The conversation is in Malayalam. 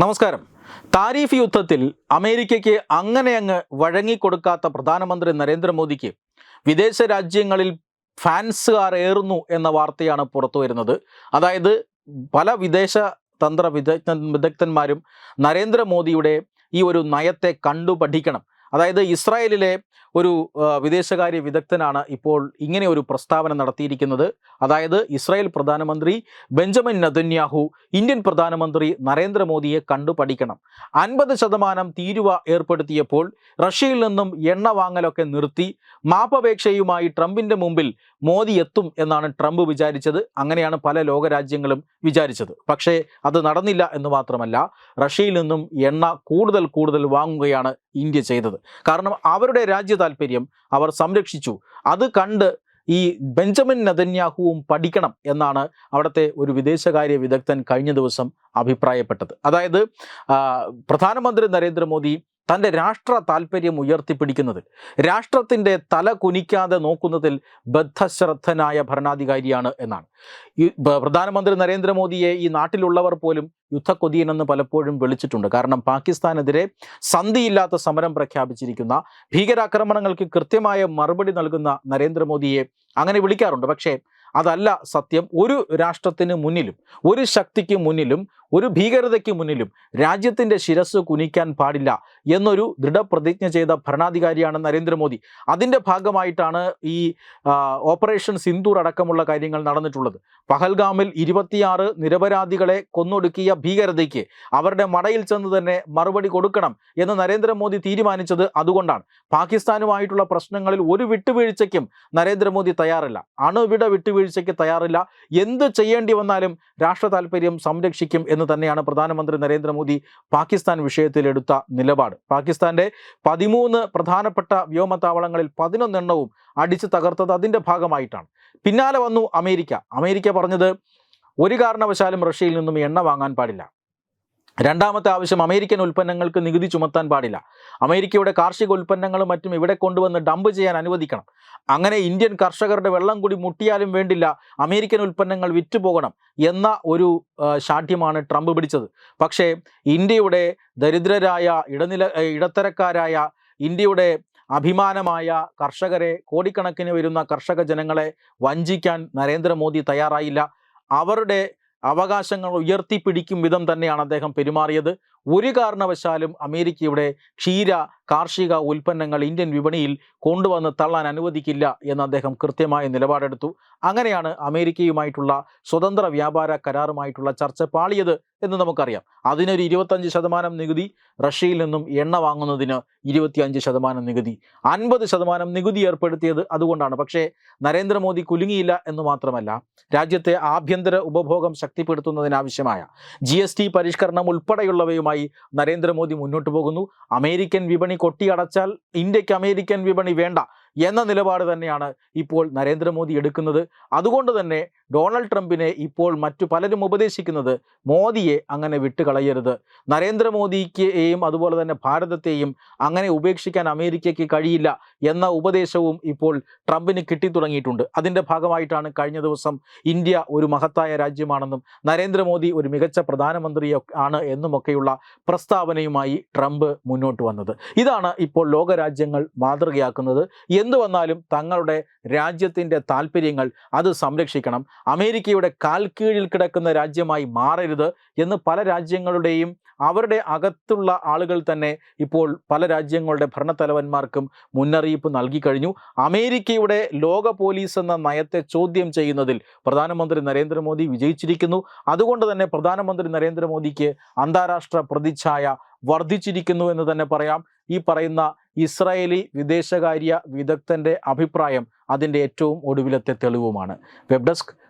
നമസ്കാരം. താരിഫ് യുദ്ധത്തിൽ അമേരിക്കയ്ക്ക് അങ്ങനെ അങ്ങ് വഴങ്ങിക്കൊടുക്കാത്ത പ്രധാനമന്ത്രി നരേന്ദ്രമോദിക്ക് വിദേശ രാജ്യങ്ങളിൽ ഫാൻസുകാർ ഏറുന്നു എന്ന വാർത്തയാണ് പുറത്തു വരുന്നത്. അതായത് പല വിദേശ തന്ത്ര വിദഗ്ധ വിദഗ്ധന്മാരും നരേന്ദ്രമോദിയുടെ ഈ ഒരു നയത്തെ കണ്ടു പഠിക്കണം അതായത് ഇസ്രായേലിലെ ഒരു വിദേശകാര്യ വിദഗ്ധനാണ് ഇപ്പോൾ ഇങ്ങനെ ഒരു പ്രസ്താവന നടത്തിയിരിക്കുന്നത്. അതായത് ഇസ്രായേൽ പ്രധാനമന്ത്രി ബെഞ്ചമിൻ നദന്യാഹു ഇന്ത്യൻ പ്രധാനമന്ത്രി നരേന്ദ്രമോദിയെ കണ്ടു പഠിക്കണം അൻപത് ശതമാനം തീരുവ ഏർപ്പെടുത്തിയപ്പോൾ റഷ്യയിൽ നിന്നും എണ്ണ വാങ്ങലൊക്കെ നിർത്തി മാപ്പപേക്ഷയുമായി ട്രംപിന്റെ മുമ്പിൽ മോദി എത്തും എന്നാണ് ട്രംപ് വിചാരിച്ചത്. അങ്ങനെയാണ് പല ലോകരാജ്യങ്ങളും വിചാരിച്ചത്. പക്ഷേ അത് നടന്നില്ല എന്ന് മാത്രമല്ല റഷ്യയിൽ നിന്നും എണ്ണ കൂടുതൽ കൂടുതൽ വാങ്ങുകയാണ് ഇന്ത്യ ചെയ്തത്. കാരണം അവരുടെ രാജ്യ താല്പര്യം അവർ സംരക്ഷിച്ചു. അത് കണ്ട് ഈ ബെഞ്ചമിൻ നദന്യാഹുവും പഠിക്കണം എന്നാണ് അവിടുത്തെ ഒരു വിദേശകാര്യ വിദഗ്ധൻ കഴിഞ്ഞ ദിവസം അഭിപ്രായപ്പെട്ടത്. അതായത് പ്രധാനമന്ത്രി നരേന്ദ്രമോദി തന്റെ രാഷ്ട്ര താല്പര്യം ഉയർത്തിപ്പിടിക്കുന്നതിൽ രാഷ്ട്രത്തിന്റെ തല കുനിക്കാതെ നോക്കുന്നതിൽ ബദ്ധശ്രദ്ധനായ ഭരണാധികാരിയാണ് എന്നാണ്. ഈ പ്രധാനമന്ത്രി നരേന്ദ്രമോദിയെ ഈ നാട്ടിലുള്ളവർ പോലും യുദ്ധക്കൊതിയനെന്ന് പലപ്പോഴും വിളിച്ചിട്ടുണ്ട്. കാരണം പാകിസ്ഥാനെതിരെ സന്ധിയില്ലാത്ത സമരം പ്രഖ്യാപിച്ചിരിക്കുന്ന ഭീകരാക്രമണങ്ങൾക്ക് കൃത്യമായ മറുപടി നൽകുന്ന നരേന്ദ്രമോദിയെ അങ്ങനെ വിളിക്കാറുണ്ട്. പക്ഷേ അതല്ല സത്യം. ഒരു രാഷ്ട്രത്തിന് മുന്നിലും ഒരു ശക്തിക്ക് മുന്നിലും ഒരു ഭീകരതയ്ക്ക് മുന്നിലും രാജ്യത്തിന്റെ ശിരസ് കുനിക്കാൻ പാടില്ല എന്നൊരു ദൃഢപ്രതിജ്ഞ ചെയ്ത ഭരണാധികാരിയാണ് നരേന്ദ്രമോദി. അതിന്റെ ഭാഗമായിട്ടാണ് ഈ ഓപ്പറേഷൻ സിന്ദൂർ അടക്കമുള്ള കാര്യങ്ങൾ നടന്നിട്ടുള്ളത്. പഹൽഗാമിൽ ഇരുപത്തിയാറ് നിരപരാധികളെ കൊന്നൊടുക്കിയ ഭീകരതയ്ക്ക് അവരുടെ മടയിൽ ചെന്ന് തന്നെ മറുപടി കൊടുക്കണം എന്ന് നരേന്ദ്രമോദി തീരുമാനിച്ചത് അതുകൊണ്ടാണ്. പാകിസ്ഥാനുമായിട്ടുള്ള പ്രശ്നങ്ങളിൽ ഒരു വിട്ടുവീഴ്ചയ്ക്കും നരേന്ദ്രമോദി തയ്യാറില്ല. അണുവിട വിട്ടുവീഴ്ചയ്ക്ക് തയ്യാറില്ല. എന്ത് ചെയ്യേണ്ടി വന്നാലും രാഷ്ട്ര താല്പര്യം സംരക്ഷിക്കും തന്നെയാണ് പ്രധാനമന്ത്രി നരേന്ദ്രമോദി പാകിസ്ഥാൻ വിഷയത്തിൽ എടുത്ത നിലപാട്. പാകിസ്ഥാന്റെ പതിമൂന്ന് പ്രധാനപ്പെട്ട വ്യോമതാവളങ്ങളിൽ പതിനൊന്നെണ്ണവും അടിച്ചു തകർത്തത് അതിന്റെ ഭാഗമായിട്ടാണ്. പിന്നാലെ വന്നു അമേരിക്ക. അമേരിക്ക പറഞ്ഞത് ഒരു കാരണവശാലും റഷ്യയിൽ നിന്നും എണ്ണ വാങ്ങാൻ പാടില്ല. രണ്ടാമത്തെ ആവശ്യം അമേരിക്കൻ ഉൽപ്പന്നങ്ങൾക്ക് നികുതി ചുമത്താൻ പാടില്ല. അമേരിക്കയുടെ കാർഷിക ഉൽപ്പന്നങ്ങളും മറ്റും ഇവിടെ കൊണ്ടുവന്ന് ഡംപ് ചെയ്യാൻ അനുവദിക്കണം. അങ്ങനെ ഇന്ത്യൻ കർഷകരുടെ വെള്ളം കൂടി മുട്ടിയാലും വേണ്ടില്ല അമേരിക്കൻ ഉൽപ്പന്നങ്ങൾ വിറ്റുപോകണം എന്ന ഒരു ശാഠ്യമാണ് ട്രംപ് പിടിച്ചത്. പക്ഷേ ഇന്ത്യയുടെ ദരിദ്രരായ ഇടനില ഇടത്തരക്കാരായ ഇന്ത്യയുടെ അഭിമാനമായ കർഷകരെ കോടിക്കണക്കിന് വരുന്ന കർഷക ജനങ്ങളെ വഞ്ചിക്കാൻ നരേന്ദ്രമോദി തയ്യാറായില്ല. അവരുടെ അവകാശങ്ങൾ ഉയർത്തിപ്പിടിക്കും വിധം തന്നെയാണ് അദ്ദേഹം പെരുമാറിയത്. ഒരു കാരണവശാലും അമേരിക്കയുടെ ക്ഷീര കാർഷിക ഉൽപ്പന്നങ്ങൾ ഇന്ത്യൻ വിപണിയിൽ കൊണ്ടുവന്ന് തള്ളാൻ അനുവദിക്കില്ല എന്ന് അദ്ദേഹം കൃത്യമായ നിലപാടെടുത്തു. അങ്ങനെയാണ് അമേരിക്കയുമായിട്ടുള്ള സ്വതന്ത്ര വ്യാപാര കരാറുമായിട്ടുള്ള ചർച്ച പാളിയത് എന്ന് നമുക്കറിയാം. അതിനൊരു ഇരുപത്തഞ്ച് ശതമാനം നികുതി റഷ്യയിൽ നിന്നും എണ്ണ വാങ്ങുന്നതിന് ഇരുപത്തിയഞ്ച് ശതമാനം നികുതി. അൻപത് ശതമാനം നികുതി ഏർപ്പെടുത്തിയത് അതുകൊണ്ടാണ്. പക്ഷേ നരേന്ദ്രമോദി കുലുങ്ങിയില്ല എന്ന് മാത്രമല്ല രാജ്യത്തെ ആഭ്യന്തര ഉപഭോഗം ശക്തിപ്പെടുത്തുന്നതിനാവശ്യമായ ജി പരിഷ്കരണം ഉൾപ്പെടെയുള്ളവയുമായി നരേന്ദ്രമോദി മുന്നോട്ട് പോകുന്നു. അമേരിക്കൻ വിപണി കൊട്ടിയടച്ചാൽ ഇന്ത്യയ്ക്ക് അമേരിക്കൻ വിപണി വേണ്ട എന്ന നിലപാട് തന്നെയാണ് ഇപ്പോൾ നരേന്ദ്രമോദി എടുക്കുന്നത്. അതുകൊണ്ട് തന്നെ ഡൊണാൾഡ് ട്രംപിനെ ഇപ്പോൾ മറ്റു പലരും ഉപദേശിക്കുന്നത് മോദിയെ അങ്ങനെ വിട്ടുകളയരുത്. നരേന്ദ്രമോദിക്കെയും അതുപോലെ തന്നെ ഭാരതത്തെയും അങ്ങനെ ഉപേക്ഷിക്കാൻ അമേരിക്കയ്ക്ക് കഴിയില്ല എന്ന ഉപദേശവും ഇപ്പോൾ ട്രംപിന് കിട്ടിത്തുടങ്ങിയിട്ടുണ്ട്. അതിന്റെ ഭാഗമായിട്ടാണ് കഴിഞ്ഞ ദിവസം ഇന്ത്യ ഒരു മഹത്തായ രാജ്യമാണെന്നും നരേന്ദ്രമോദി ഒരു മികച്ച പ്രധാനമന്ത്രി ആണ് എന്നുമൊക്കെയുള്ള പ്രസ്താവനയുമായി ട്രംപ് മുന്നോട്ട് വന്നത്. ഇതാണ് ഇപ്പോൾ ലോകരാജ്യങ്ങൾ മാതൃകയാക്കുന്നത്. എന്തു വന്നാലും തങ്ങളുടെ രാജ്യത്തിന്റെ താല്പര്യങ്ങൾ അത് സംരക്ഷിക്കണം. അമേരിക്കയുടെ കാൽ കീഴിൽ കിടക്കുന്ന രാജ്യമായി മാറരുത് എന്ന് പല രാജ്യങ്ങളുടെയും അവരുടെ അകത്തുള്ള ആളുകൾ തന്നെ ഇപ്പോൾ പല രാജ്യങ്ങളുടെ ഭരണത്തലവന്മാർക്കും മുന്നറിയിപ്പ് നൽകി കഴിഞ്ഞു. അമേരിക്കയുടെ ലോക പോലീസ് എന്ന നയത്തെ ചോദ്യം ചെയ്യുന്നതിൽ പ്രധാനമന്ത്രി നരേന്ദ്രമോദി വിജയിച്ചിരിക്കുന്നു. അതുകൊണ്ട് തന്നെ പ്രധാനമന്ത്രി നരേന്ദ്രമോദിക്ക് അന്താരാഷ്ട്ര പ്രതിച്ഛായ വർദ്ധിച്ചിരിക്കുന്നു എന്ന് തന്നെ പറയാം. ഈ പറയുന്ന ഇസ്രായേലി വിദേശകാര്യ വിദഗ്ധന്റെ അഭിപ്രായം അതിന്റെ ഏറ്റവും ഒടുവിലത്തെ തെളിവുമാണ്. Web desk